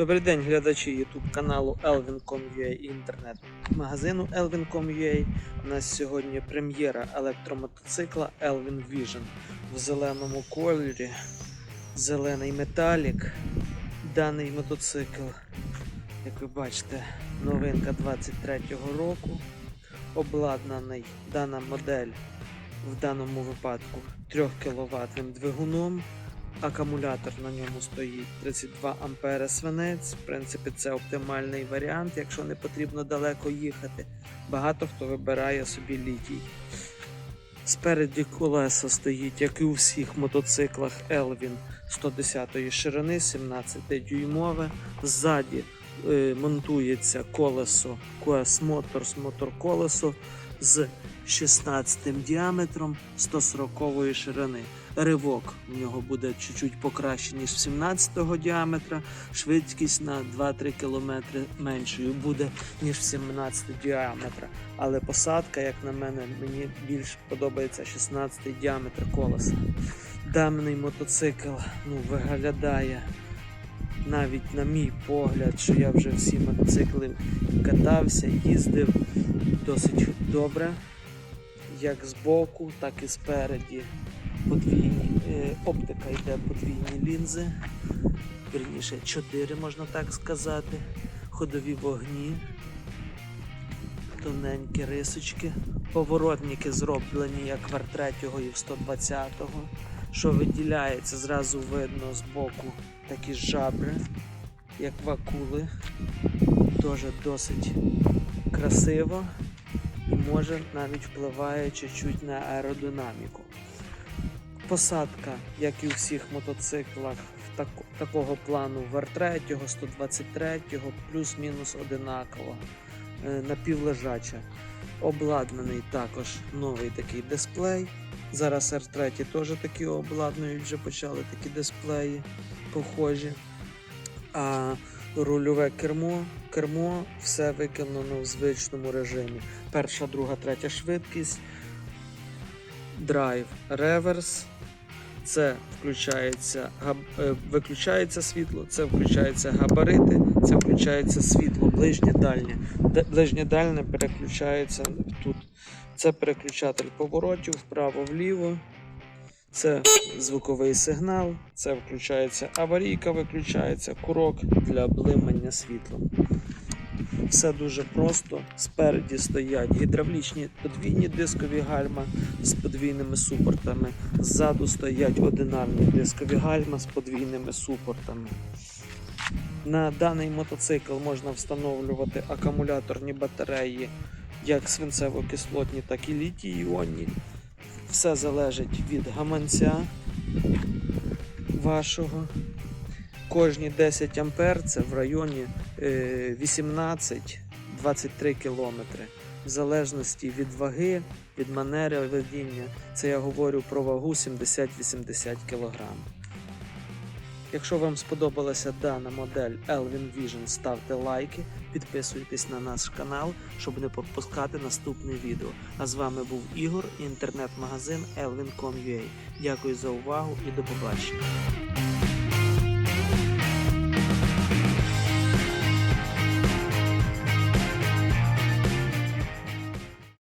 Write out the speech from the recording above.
Добрий день, глядачі YouTube каналу Elvin.com.ua і інтернет-магазину Elvin.com.ua. У нас сьогодні прем'єра електромотоцикла Elvin Vision в зеленому кольорі, зелений металік. Даний мотоцикл, як ви бачите, новинка 23-го року. Обладнаний дана модель в даному випадку 3 кВт двигуном. Акумулятор на ньому стоїть 32 ампери свинець. В принципі, це оптимальний варіант, якщо не потрібно далеко їхати. Багато хто вибирає собі літій. Спереді колеса стоїть, як і у всіх мотоциклах Elvin 110 ширини, 17 дюймове. Ззаді е, монтується колесо QS Motors мотор-колесо з 16 діаметром 140 ширини. Ривок в нього буде чуть-чуть покраще, ніж 17 діаметра. Швидкість на 2-3 км меншою буде, ніж 17 діаметра. Але посадка, як на мене, мені більш подобається 16 діаметр колеса. Даний мотоцикл ну, виглядає навіть на мій погляд, що я вже всі мотоцикли катався, їздив досить добре, як збоку, так і спереді. Подвійні, е, оптика йде подвійні лінзи, вірніше 4 можна так сказати, ходові вогні, тоненькі рисочки, поворотники зроблені як в R3 і в 120-го. Що виділяється, зразу видно з боку такі жабри, як вакули. Теж досить красиво і може навіть впливає чуть-чуть на аеродинаміку. Посадка, як і у всіх мотоциклах так, такого плану в R3, 123, плюс-мінус одинакова, е, напівлежача. Обладнаний також новий такий дисплей. Зараз R3 теж такі обладнують, вже почали такі дисплеї похожі. А рульове кермо, кермо все виконано в звичному режимі. Перша, друга, третя швидкість, драйв, реверс. Це включається е, виключається світло, це включається габарити, це включається світло, ближнє дальнє. Ближнє дальнє переключається тут. Це переключатель поворотів вправо-вліво. Це звуковий сигнал, це включається аварійка, виключається курок для блимання світлом. Все дуже просто. Спереді стоять гідравлічні подвійні дискові гальма з подвійними супортами. Ззаду стоять одинарні дискові гальма з подвійними супортами. На даний мотоцикл можна встановлювати акумуляторні батареї як свинцево-кислотні, так і літій-іонні. Все залежить від гаманця вашого. Кожні 10 ампер це в районі 18-23 кілометри. В залежності від ваги, від манери водіння. Це я говорю про вагу 70-80 кг. Якщо вам сподобалася дана модель Elvin Vision, ставте лайки, підписуйтесь на наш канал, щоб не пропускати наступне відео. А з вами був Ігор, і інтернет-магазин Elvin.com.ua. Дякую за увагу і до побачення.